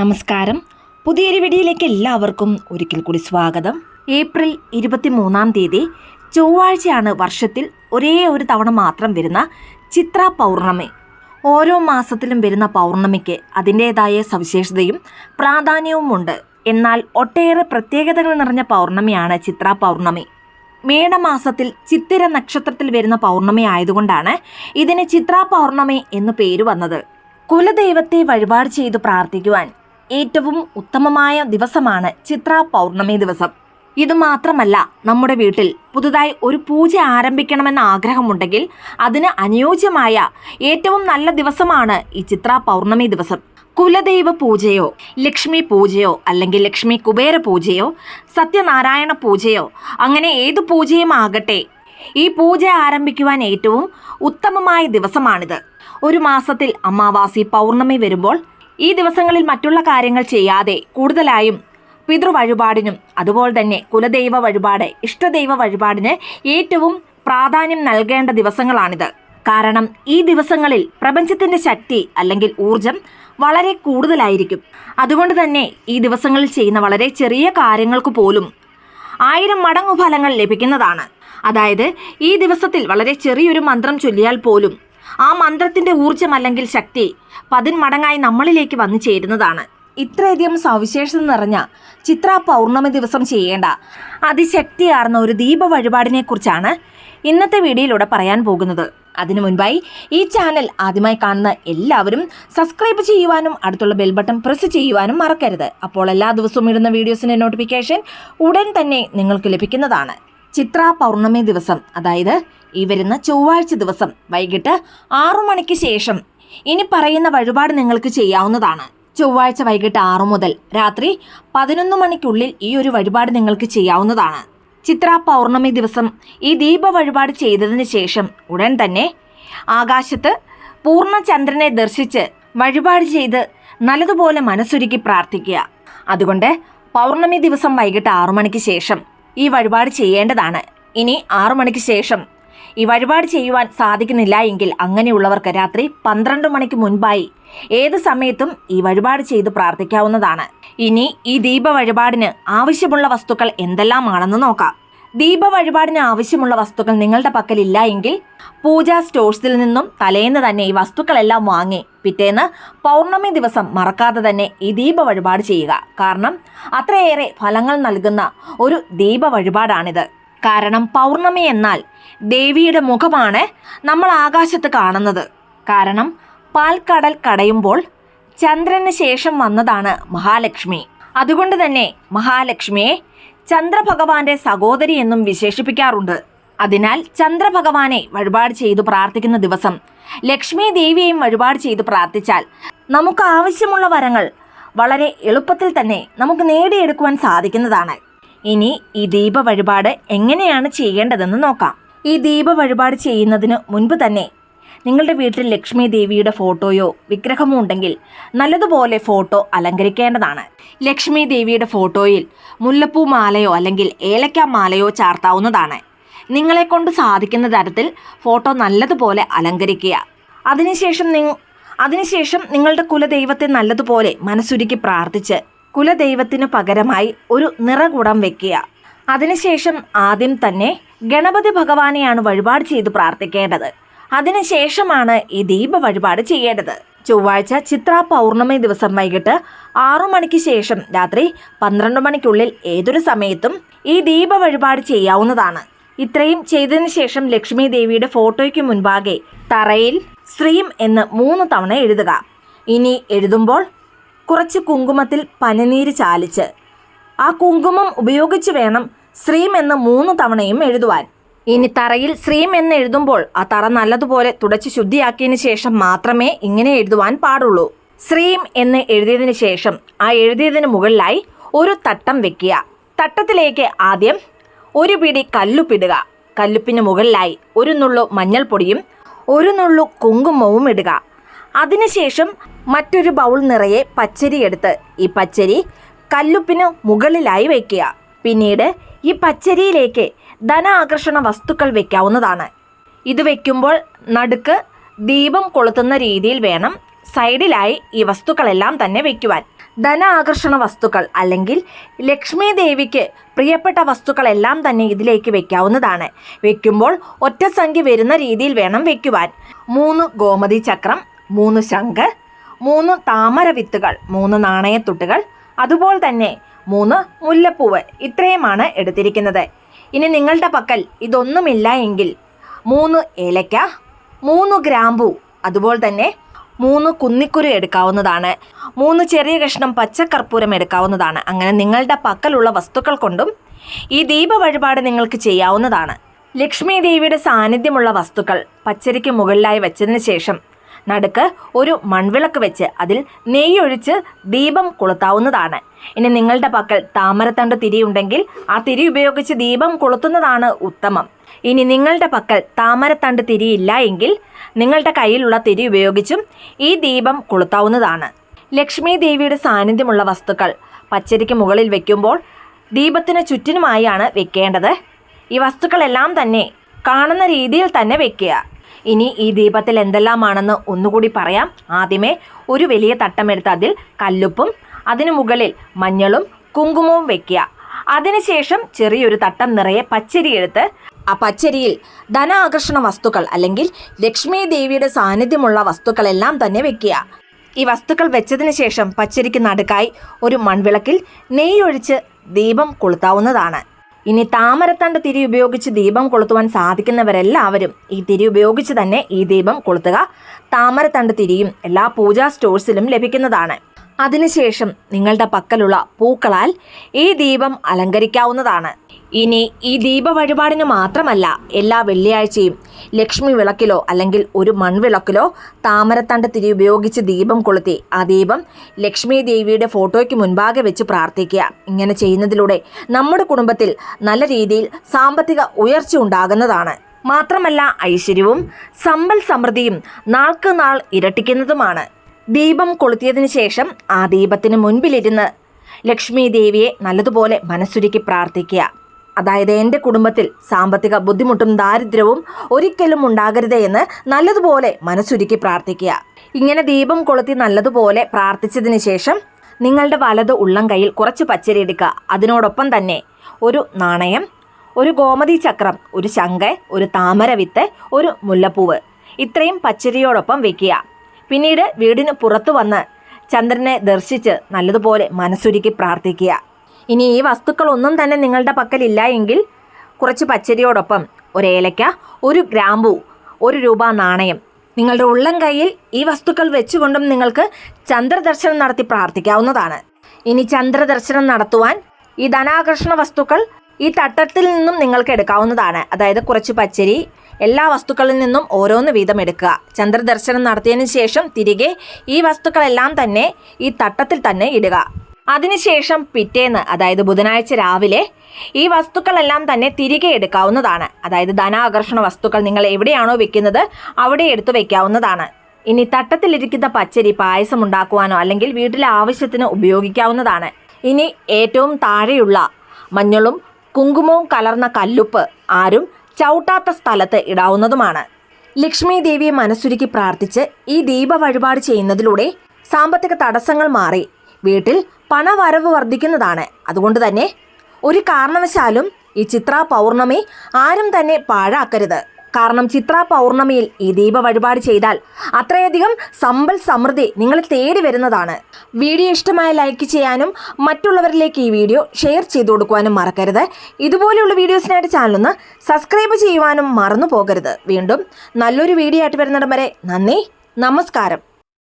നമസ്കാരം. പുതിയൊരു വീഡിയോയിലേക്ക് എല്ലാവർക്കും ഒരിക്കൽ കൂടി സ്വാഗതം. ഏപ്രിൽ ഇരുപത്തി മൂന്നാം തീയതി ചൊവ്വാഴ്ചയാണ് വർഷത്തിൽ ഒരേ ഒരു തവണ മാത്രം വരുന്ന ചിത്ര പൗർണമി. ഓരോ മാസത്തിലും വരുന്ന പൗർണമിക്ക് അതിന്റേതായ സവിശേഷതയും പ്രാധാന്യവുമുണ്ട്. എന്നാൽ ഒട്ടേറെ പ്രത്യേകതകൾ നിറഞ്ഞ പൗർണമിയാണ് ചിത്ര പൗർണമി. മേടമാസത്തിൽ ചിത്തിര നക്ഷത്രത്തിൽ വരുന്ന പൗർണമി ആയതുകൊണ്ടാണ് ഇതിന് ചിത്ര പൗർണമി എന്ന് പേര് വന്നത്. കുലദൈവത്തെ വഴിപാട് ചെയ്തു പ്രാർത്ഥിക്കുവാൻ ഏറ്റവും ഉത്തമമായ ദിവസമാണ് ചിത്ര പൗർണമി ദിവസം. ഇത് മാത്രമല്ല നമ്മുടെ വീട്ടിൽ പുതുതായി ഒരു പൂജ ആരംഭിക്കണമെന്ന ആഗ്രഹമുണ്ടെങ്കിൽ അതിന് അനുയോജ്യമായ ഏറ്റവും നല്ല ദിവസമാണ് ഈ ചിത്ര പൗർണമി ദിവസം. കുലദൈവ പൂജയോ ലക്ഷ്മി പൂജയോ അല്ലെങ്കിൽ ലക്ഷ്മി കുബേര പൂജയോ സത്യനാരായണ പൂജയോ അങ്ങനെ ഏത് പൂജയും ആകട്ടെ ഈ പൂജ ആരംഭിക്കുവാൻ ഏറ്റവും ഉത്തമമായ ദിവസമാണിത്. ഒരു മാസത്തിൽ അമാവാസി പൗർണമി വരുമ്പോൾ ഈ ദിവസങ്ങളിൽ മറ്റുള്ള കാര്യങ്ങൾ ചെയ്യാതെ കൂടുതലായും പിതൃവഴിപാടിനും അതുപോലെ തന്നെ കുലദൈവ വഴിപാട് ഇഷ്ടദൈവ വഴിപാടിന് ഏറ്റവും പ്രാധാന്യം നൽകേണ്ട ദിവസങ്ങളാണിത്. കാരണം ഈ ദിവസങ്ങളിൽ പ്രപഞ്ചത്തിന്റെ ശക്തി അല്ലെങ്കിൽ ഊർജം വളരെ കൂടുതലായിരിക്കും. അതുകൊണ്ട് തന്നെ ഈ ദിവസങ്ങളിൽ ചെയ്യുന്ന വളരെ ചെറിയ കാര്യങ്ങൾക്ക് പോലും ആയിരം മടങ്ങു ഫലങ്ങൾ ലഭിക്കുന്നതാണ്. അതായത് ഈ ദിവസത്തിൽ വളരെ ചെറിയൊരു മന്ത്രം ചൊല്ലിയാൽ പോലും ആ മന്ത്രത്തിന്റെ ഊർജം അല്ലെങ്കിൽ ശക്തി പതിന്മടങ്ങായി നമ്മളിലേക്ക് വന്നു ചേരുന്നതാണ്. ഇത്രയധികം സവിശേഷത നിറഞ്ഞ ചിത്ര പൗർണമി ദിവസം ചെയ്യേണ്ട അതിശക്തിയാർന്ന ഒരു ദീപ വഴിപാടിനെ കുറിച്ചാണ് ഇന്നത്തെ വീഡിയോയിലൂടെ പറയാൻ പോകുന്നത്. അതിനു മുൻപായി ഈ ചാനൽ ആദ്യമായി കാണുന്ന എല്ലാവരും സബ്സ്ക്രൈബ് ചെയ്യുവാനും അടുത്തുള്ള ബെൽ ബട്ടൺ പ്രസ് ചെയ്യുവാനും മറക്കരുത്. അപ്പോൾ എല്ലാ ദിവസവും ഇടുന്ന വീഡിയോസിന്റെ നോട്ടിഫിക്കേഷൻ ഉടൻ തന്നെ നിങ്ങൾക്ക് ലഭിക്കുന്നതാണ്. ചിത്ര പൗർണമി ദിവസം അതായത് ഈ വരുന്ന ചൊവ്വാഴ്ച ദിവസം വൈകിട്ട് ആറു മണിക്ക് ശേഷം ഇനി പറയുന്ന വഴിപാട് നിങ്ങൾക്ക് ചെയ്യാവുന്നതാണ്. ചൊവ്വാഴ്ച വൈകിട്ട് ആറു മുതൽ രാത്രി പതിനൊന്ന് മണിക്കുള്ളിൽ ഈ ഒരു വഴിപാട് നിങ്ങൾക്ക് ചെയ്യാവുന്നതാണ്. ചിത്ര പൗർണമി ദിവസം ഈ ദീപ വഴിപാട് ചെയ്തതിന് ശേഷം ഉടൻ തന്നെ ആകാശത്ത് പൂർണചന്ദ്രനെ ദർശിച്ച് വഴിപാട് ചെയ്ത് നല്ലതുപോലെ മനസ്സൊരുക്കി പ്രാർത്ഥിക്കുക. അതുകൊണ്ട് പൗർണമി ദിവസം വൈകിട്ട് ആറു മണിക്ക് ശേഷം ഈ വഴിപാട് ചെയ്യേണ്ടതാണ്. ഇനി ആറു മണിക്ക് ശേഷം ഈ വഴിപാട് ചെയ്യുവാൻ സാധിക്കുന്നില്ല എങ്കിൽ അങ്ങനെയുള്ളവർക്ക് രാത്രി പന്ത്രണ്ട് മണിക്ക് മുൻപായി ഏത് സമയത്തും ഈ വഴിപാട് ചെയ്ത് പ്രാർത്ഥിക്കാവുന്നതാണ്. ഇനി ഈ ദീപ വഴിപാടിന് ആവശ്യമുള്ള വസ്തുക്കൾ എന്തെല്ലാമാണെന്ന് നോക്കാം. ദീപ വഴിപാടിന് ആവശ്യമുള്ള വസ്തുക്കൾ നിങ്ങളുടെ പക്കലില്ല എങ്കിൽ പൂജാ സ്റ്റോഴ്സിൽ നിന്നും തലേന്ന് തന്നെ ഈ വസ്തുക്കളെല്ലാം വാങ്ങി പിറ്റേന്ന് പൗർണമി ദിവസം മറക്കാതെ തന്നെ ഈ ദീപ വഴിപാട് ചെയ്യുക. കാരണം അത്രയേറെ ഫലങ്ങൾ നൽകുന്ന ഒരു ദീപ വഴിപാടാണിത്. കാരണം പൗർണമി എന്നാൽ ദേവിയുടെ മുഖമാണ് നമ്മൾ ആകാശത്ത് കാണുന്നത്. കാരണം പാൽക്കടൽ കടയുമ്പോൾ ചന്ദ്രന് ശേഷം വന്നതാണ് മഹാലക്ഷ്മി. അതുകൊണ്ട് തന്നെ മഹാലക്ഷ്മിയെ ചന്ദ്രഭഗവാന്റെ സഹോദരി എന്നും വിശേഷിപ്പിക്കാറുണ്ട്. അതിനാൽ ചന്ദ്രഭഗവാനെ വഴിപാട് ചെയ്തു പ്രാർത്ഥിക്കുന്ന ദിവസം ലക്ഷ്മി ദേവിയെയും വഴിപാട് ചെയ്തു പ്രാർത്ഥിച്ചാൽ നമുക്ക് ആവശ്യമുള്ള വരങ്ങൾ വളരെ എളുപ്പത്തിൽ തന്നെ നമുക്ക് നേടിയെടുക്കുവാൻ സാധിക്കുന്നതാണ്. ഇനി ഈ ദീപ വഴിപാട് എങ്ങനെയാണ് ചെയ്യേണ്ടതെന്ന് നോക്കാം. ഈ ദീപ വഴിപാട് ചെയ്യുന്നതിന് മുൻപ് തന്നെ നിങ്ങളുടെ വീട്ടിൽ ലക്ഷ്മി ദേവിയുടെ ഫോട്ടോയോ വിഗ്രഹമോ ഉണ്ടെങ്കിൽ നല്ലതുപോലെ ഫോട്ടോ അലങ്കരിക്കേണ്ടതാണ്. ലക്ഷ്മി ദേവിയുടെ ഫോട്ടോയിൽ മുല്ലപ്പൂ മാലയോ അല്ലെങ്കിൽ ഏലക്ക മാലയോ ചാർത്താവുന്നതാണ്. നിങ്ങളെ കൊണ്ട് സാധിക്കുന്ന തരത്തിൽ ഫോട്ടോ നല്ലതുപോലെ അലങ്കരിക്കുക. അതിനുശേഷം അതിനുശേഷം നിങ്ങളുടെ കുലദൈവത്തെ നല്ലതുപോലെ മനസ്സുരുക്കി പ്രാർത്ഥിച്ച് കുലദൈവത്തിന് പകരമായി ഒരു നിറകുടം വെക്കുക. അതിനുശേഷം ആദ്യം തന്നെ ഗണപതി ഭഗവാനെയാണ് വഴിപാട് ചെയ്ത് പ്രാർത്ഥിക്കേണ്ടത്. അതിനുശേഷമാണ് ഈ ദീപ വഴിപാട് ചെയ്യേണ്ടത്. ചൊവ്വാഴ്ച ചിത്ര പൗർണമി ദിവസം വൈകിട്ട് ആറു മണിക്ക് ശേഷം രാത്രി പന്ത്രണ്ട് മണിക്കുള്ളിൽ ഏതൊരു സമയത്തും ഈ ദീപ വഴിപാട് ചെയ്യാവുന്നതാണ്. ഇത്രയും ചെയ്തതിനു ശേഷം ലക്ഷ്മി ദേവിയുടെ ഫോട്ടോയ്ക്ക് മുൻപാകെ തറയിൽ ശ്രീം എന്ന് മൂന്ന് തവണ എഴുതുക. ഇനി എഴുതുമ്പോൾ കുറച്ച് കുങ്കുമത്തിൽ പനിനീര് ചാലിച്ച്. ആ കുങ്കുമം ഉപയോഗിച്ച് വേണം ശ്രീം എന്ന് മൂന്ന് തവണയും എഴുതുവാൻ. ഇനി തറയിൽ ശ്രീം എന്ന് എഴുതുമ്പോൾ ആ തറ നല്ലതുപോലെ തുടച്ച് ശുദ്ധിയാക്കിയതിന് ശേഷം മാത്രമേ ഇങ്ങനെ എഴുതുവാൻ പാടുള്ളൂ. ശ്രീം എന്ന് എഴുതിയതിനു ശേഷം ആ എഴുതിയതിന് മുകളിലായി ഒരു തട്ടം വെക്കുക. തട്ടത്തിലേക്ക് ആദ്യം ഒരു പിടി കല്ലുപ്പിടുക. കല്ലുപ്പിന് മുകളിലായി ഒരു നുള്ളു മഞ്ഞൾപ്പൊടിയും ഒരു നുള്ളു കുങ്കുമവും ഇടുക. അതിനുശേഷം മറ്റൊരു ബൗൾ നിറയെ പച്ചരി എടുത്ത് ഈ പച്ചരി കല്ലുപ്പിന് മുകളിലായി വയ്ക്കുക പിന്നീട് ഈ പച്ചരിയിലേക്ക് ധന ആകർഷണ വസ്തുക്കൾ വയ്ക്കാവുന്നതാണ് ഇത് വയ്ക്കുമ്പോൾ നടുക്ക് ദീപം കൊളുത്തുന്ന രീതിയിൽ വേണം സൈഡിലായി ഈ വസ്തുക്കളെല്ലാം തന്നെ വയ്ക്കുവാൻ ധന ആകർഷണ വസ്തുക്കൾ അല്ലെങ്കിൽ ലക്ഷ്മി ദേവിക്ക് പ്രിയപ്പെട്ട വസ്തുക്കളെല്ലാം തന്നെ ഇതിലേക്ക് വെക്കാവുന്നതാണ്. വെക്കുമ്പോൾ ഒറ്റ സംഖ്യ വരുന്ന രീതിയിൽ വേണം വെക്കുവാൻ. മൂന്ന് ഗോമതി ചക്രം മൂന്ന് ശംഖ് മൂന്ന് താമര വിത്തുകൾ മൂന്ന് നാണയത്തുട്ടുകൾ അതുപോലെ തന്നെ മൂന്ന് മുല്ലപ്പൂവ്. ഇത്രയുമാണ് എടുത്തിരിക്കുന്നത്. ഇനി നിങ്ങളുടെ പക്കൽ ഇതൊന്നുമില്ല എങ്കിൽ മൂന്ന് ഏലക്ക മൂന്ന് ഗ്രാമ്പു അതുപോലെ തന്നെ മൂന്ന് കുന്നിക്കുരു എടുക്കാവുന്നതാണ്. മൂന്ന് ചെറിയ കഷ്ണം പച്ചക്കർപ്പൂരം എടുക്കാവുന്നതാണ്. അങ്ങനെ നിങ്ങളുടെ പക്കലുള്ള വസ്തുക്കൾ കൊണ്ടും ഈ ദീപ വഴിപാട് നിങ്ങൾക്ക് ചെയ്യാവുന്നതാണ്. ലക്ഷ്മി ദേവിയുടെ സാന്നിധ്യമുള്ള വസ്തുക്കൾ പച്ചരിക്ക് മുകളിലായി വെച്ചതിന് ശേഷം നടുക്ക് ഒരു മൺവിളക്ക് വെച്ച് അതിൽ നെയ്യൊഴിച്ച് ദീപം കൊളുത്താവുന്നതാണ്. ഇനി നിങ്ങളുടെ പക്കൽ താമരത്തണ്ട് തിരിയുണ്ടെങ്കിൽ ആ തിരി ഉപയോഗിച്ച് ദീപം കൊളുത്തുന്നതാണ് ഉത്തമം. ഇനി നിങ്ങളുടെ പക്കൽ താമരത്തണ്ട് തിരിയില്ല എങ്കിൽ നിങ്ങളുടെ കയ്യിലുള്ള തിരി ഉപയോഗിച്ചും ഈ ദീപം കൊളുത്താവുന്നതാണ്. ലക്ഷ്മി ദേവിയുടെ സാന്നിധ്യമുള്ള വസ്തുക്കൾ പച്ചരിക്ക് മുകളിൽ വെക്കുമ്പോൾ ദീപത്തിന് ചുറ്റിനുമായാണ് വെക്കേണ്ടത്. ഈ വസ്തുക്കളെല്ലാം തന്നെ കാണുന്ന രീതിയിൽ തന്നെ വെക്കുക. ഇനി ഈ ദീപത്തിൽ എന്തെല്ലാമാണെന്ന് ഒന്നുകൂടി പറയാം. ആദ്യമേ ഒരു വലിയ തട്ടമെടുത്ത് അതിൽ കല്ലുപ്പും അതിനു മുകളിൽ മഞ്ഞളും കുങ്കുമവും വെക്കുക. അതിനുശേഷം ചെറിയൊരു തട്ടം നിറയെ പച്ചരി എടുത്ത് ആ പച്ചരിയിൽ ധനാകർഷണ വസ്തുക്കൾ അല്ലെങ്കിൽ ലക്ഷ്മി ദേവിയുടെ സാന്നിധ്യമുള്ള വസ്തുക്കളെല്ലാം തന്നെ വെക്കുക. ഈ വസ്തുക്കൾ വെച്ചതിന് ശേഷം പച്ചരിക്ക് നടുക്കായി ഒരു മൺവിളക്കിൽ നെയ്യൊഴിച്ച് ദീപം കൊളുത്താവുന്നതാണ്. ഇനി താമരത്തണ്ട് തിരി ഉപയോഗിച്ച് ദീപം കൊളുത്തുവാൻ സാധിക്കുന്നവരെല്ലാവരും ഈ തിരി ഉപയോഗിച്ച് തന്നെ ഈ ദീപം കൊളുത്തുക. താമരത്തണ്ട് തിരിയും എല്ലാ പൂജാ സ്റ്റോഴ്സിലും ലഭിക്കുന്നതാണ്. അതിനുശേഷം നിങ്ങളുടെ പക്കലുള്ള പൂക്കളാൽ ഈ ദീപം അലങ്കരിക്കാവുന്നതാണ്. ഇനി ഈ ദീപ വഴിപാടിന് മാത്രമല്ല എല്ലാ വെള്ളിയാഴ്ചയും ലക്ഷ്മി വിളക്കിലോ അല്ലെങ്കിൽ ഒരു മൺവിളക്കിലോ താമരത്തണ്ട് തിരി ഉപയോഗിച്ച് ദീപം കൊളുത്തി ആ ദീപം ലക്ഷ്മി ദേവിയുടെ ഫോട്ടോയ്ക്ക് മുൻപാകെ വെച്ച് പ്രാർത്ഥിക്കുക. ഇങ്ങനെ ചെയ്യുന്നതിലൂടെ നമ്മുടെ കുടുംബത്തിൽ നല്ല രീതിയിൽ സാമ്പത്തിക ഉയർച്ച ഉണ്ടാകുന്നതാണ്. മാത്രമല്ല ഐശ്വര്യവും സമ്പൽ സമൃദ്ധിയും നാൾക്ക് നാൾ ഇരട്ടിക്കുന്നതുമാണ്. ദീപം കൊളുത്തിയതിനു ശേഷം ആ ദീപത്തിന് മുൻപിലിരുന്ന് ലക്ഷ്മി ദേവിയെ നല്ലതുപോലെ മനസ്സുരുക്കി പ്രാർത്ഥിക്കുക. അതായത് എന്റെ കുടുംബത്തിൽ സാമ്പത്തിക ബുദ്ധിമുട്ടും ദാരിദ്ര്യവും ഒരിക്കലും ഉണ്ടാകരുതേ എന്ന് നല്ലതുപോലെ മനസ്സുരുക്കി പ്രാർത്ഥിക്കുക. ഇങ്ങനെ ദീപം കൊളുത്തി നല്ലതുപോലെ പ്രാർത്ഥിച്ചതിന് ശേഷം നിങ്ങളുടെ വലത് ഉള്ളം കയ്യിൽ കുറച്ച് പച്ചരി എടുക്കുക. അതിനോടൊപ്പം തന്നെ ഒരു നാണയം ഒരു ഗോമതി ചക്രം ഒരു ശങ്ക ഒരു താമര വിത്ത് ഒരു മുല്ലപ്പൂവ്. ഇത്രയും പച്ചരിയോടൊപ്പം വെക്കുക. പിന്നീട് വീടിന് പുറത്തു വന്ന് ചന്ദ്രനെ ദർശിച്ച് നല്ലതുപോലെ മനസ്സുരുക്കി പ്രാർത്ഥിക്കുക. ഇനി ഈ വസ്തുക്കളൊന്നും തന്നെ നിങ്ങളുടെ പക്കലില്ല എങ്കിൽ കുറച്ച് പച്ചരിയോടൊപ്പം ഒരേലയ്ക്ക ഒരു ഗ്രാമ്പു ഒരു രൂപ നാണയം നിങ്ങളുടെ ഉള്ളം കയ്യിൽ ഈ വസ്തുക്കൾ വെച്ചുകൊണ്ടും നിങ്ങൾക്ക് ചന്ദ്രദർശനം നടത്തി പ്രാർത്ഥിക്കാവുന്നതാണ്. ഇനി ചന്ദ്രദർശനം നടത്തുവാൻ ഈ ധനാകർഷണ വസ്തുക്കൾ ഈ തട്ടത്തിൽ നിന്നും നിങ്ങൾക്ക് എടുക്കാവുന്നതാണ്. അതായത് കുറച്ച് പച്ചരി എല്ലാ വസ്തുക്കളിൽ നിന്നും ഓരോന്ന് വീതം എടുക്കുക. ചന്ദ്രദർശനം നടത്തിയതിനു ശേഷം തിരികെ ഈ വസ്തുക്കളെല്ലാം തന്നെ ഈ തട്ടത്തിൽ തന്നെ ഇടുക. അതിനുശേഷം പിറ്റേന്ന് അതായത് ബുധനാഴ്ച രാവിലെ ഈ വസ്തുക്കളെല്ലാം തന്നെ തിരികെ എടുക്കാവുന്നതാണ്. അതായത് ധനാകർഷണ വസ്തുക്കൾ നിങ്ങൾ എവിടെയാണോ വെക്കുന്നത് അവിടെ എടുത്തു വെക്കാവുന്നതാണ്. ഇനി തട്ടത്തിലിരിക്കുന്ന പച്ചരി പായസം ഉണ്ടാക്കുവാനോ അല്ലെങ്കിൽ വീട്ടിലെ ആവശ്യത്തിന് ഉപയോഗിക്കാവുന്നതാണ്. ഇനി ഏറ്റവും താഴെയുള്ള മഞ്ഞളും കുങ്കുമവും കലർന്ന കല്ലുപ്പ് ആരും ചവിട്ടാത്ത സ്ഥലത്ത് ഇടാവുന്നതുമാണ്. ലക്ഷ്മി ദേവിയെ മനസ്സുരുക്കി പ്രാർത്ഥിച്ച് ഈ ദീപ വഴിപാട് ചെയ്യുന്നതിലൂടെ സാമ്പത്തിക തടസ്സങ്ങൾ മാറി. വീട്ടിൽ പണവരവ് വർദ്ധിക്കുന്നതാണ്. അതുകൊണ്ട് തന്നെ ഒരു കാരണവശാലും ഈ ചിത്ര പൗർണമി ആരും തന്നെ പാഴാക്കരുത്. കാരണം ചിത്ര പൗർണമിയിൽ ഈ ദീപ വഴിപാട് ചെയ്താൽ അത്രയധികം സമ്പൽ സമൃദ്ധി നിങ്ങൾ തേടി വരുന്നതാണ്. വീഡിയോ ഇഷ്ടമായ ലൈക്ക് ചെയ്യാനും മറ്റുള്ളവരിലേക്ക് ഈ വീഡിയോ ഷെയർ ചെയ്തു കൊടുക്കുവാനും മറക്കരുത്. ഇതുപോലെയുള്ള വീഡിയോസിനായിട്ട് ചാനലൊന്ന് സബ്സ്ക്രൈബ് ചെയ്യുവാനും മറന്നു പോകരുത് വീണ്ടും നല്ലൊരു വീഡിയോ ആയിട്ട് വരുന്നിടം വരെ നന്ദി നമസ്കാരം.